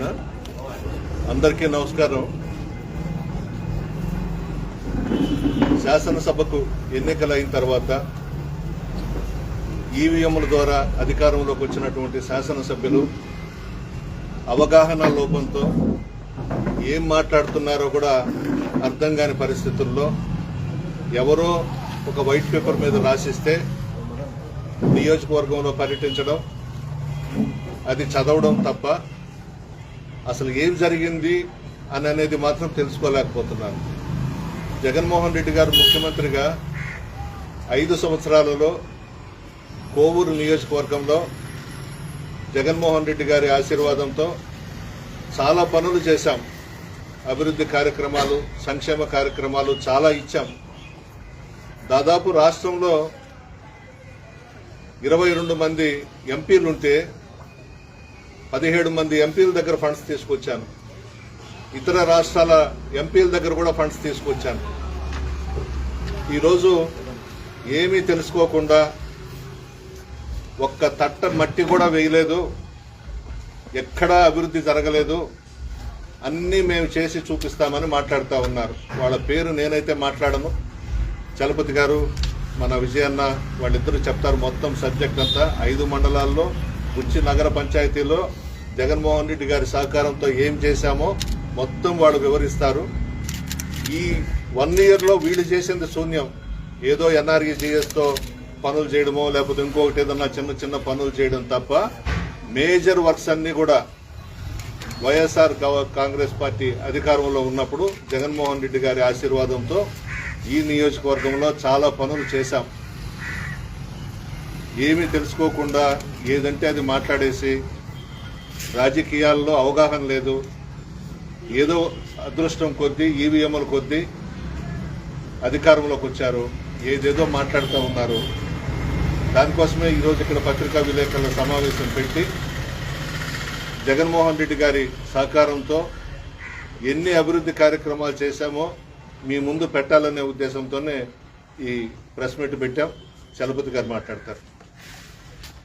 అందరికీ నమస్కారం. శాసనసభకు ఎన్నికలైన తర్వాత ఈవీఎంల ద్వారా అధికారంలోకి వచ్చినటువంటి శాసనసభ్యులు అవగాహన లోపంతో ఏం మాట్లాడుతున్నారో కూడా అర్థం కాని పరిస్థితుల్లో ఎవరో ఒక వైట్ పేపర్ మీద రాసిస్తే నియోజకవర్గంలో పర్యటించడం అది చదవడం తప్ప అసలు ఏం జరిగింది అని అనేది మాత్రం తెలుసుకోలేకపోతున్నాను. జగన్మోహన్ రెడ్డి గారు ముఖ్యమంత్రిగా ఐదు సంవత్సరాలలో కోవూరు నియోజకవర్గంలో జగన్మోహన్ రెడ్డి గారి ఆశీర్వాదంతో చాలా పనులు చేశాం. అభివృద్ధి కార్యక్రమాలు సంక్షేమ కార్యక్రమాలు చాలా ఇచ్చాం. దాదాపు రాష్ట్రంలో ఇరవై రెండు మంది ఎంపీలుంటే పదిహేడు మంది ఎంపీల దగ్గర ఫండ్స్ తీసుకొచ్చాను. ఇతర రాష్ట్రాల ఎంపీల దగ్గర కూడా ఫండ్స్ తీసుకొచ్చాను. ఈరోజు ఏమీ తెలుసుకోకుండా ఒక్క తట్ట మట్టి కూడా వేయలేదు. ఎక్కడా అభివృద్ధి జరగలేదు. అన్నీ మేము చేసి చూపిస్తామని మాట్లాడుతూ ఉన్నారు. వాళ్ళ పేరు నేనైతే మాట్లాడను. చలపతి గారు మన విజయన్న వాళ్ళిద్దరూ చెప్తారు మొత్తం సబ్జెక్ట్ అంతా. ఐదు మండలాల్లో కుర్చి నగర పంచాయతీలో జగన్మోహన్ రెడ్డి గారి సహకారంతో ఏం చేశామో మొత్తం వాళ్ళు వివరిస్తారు. ఈ వన్ ఇయర్లో వీళ్ళు చేసింది శూన్యం. ఏదో ఎన్ఆర్ఈజీఎస్తో పనులు చేయడమో లేకపోతే ఇంకొకటి ఏదన్నా చిన్న చిన్న పనులు చేయడం తప్ప మేజర్ వర్క్స్ అన్నీ కూడా వైఎస్ఆర్ కాంగ్రెస్ పార్టీ అధికారంలో ఉన్నప్పుడు జగన్మోహన్ రెడ్డి గారి ఆశీర్వాదంతో ఈ నియోజకవర్గంలో చాలా పనులు చేశాం. ఏమీ తెలుసుకోకుండా ఏదంటే అది మాట్లాడేసి రాజకీయాల్లో అవగాహన లేదు. ఏదో అదృష్టం కొద్దీ ఈవీఎంల కొద్దీ అధికారంలోకి వచ్చారు. ఏదేదో మాట్లాడుతూ ఉన్నారు. దానికోసమే ఈరోజు ఇక్కడ పత్రికా విలేకరుల సమావేశం పెట్టి జగన్మోహన్ రెడ్డి గారి సహకారంతో ఎన్ని అభివృద్ధి కార్యక్రమాలు చేశామో మీ ముందు పెట్టాలనే ఉద్దేశంతోనే ఈ ప్రెస్ మీట్ పెట్టాం. చలపతి గారు మాట్లాడతారు.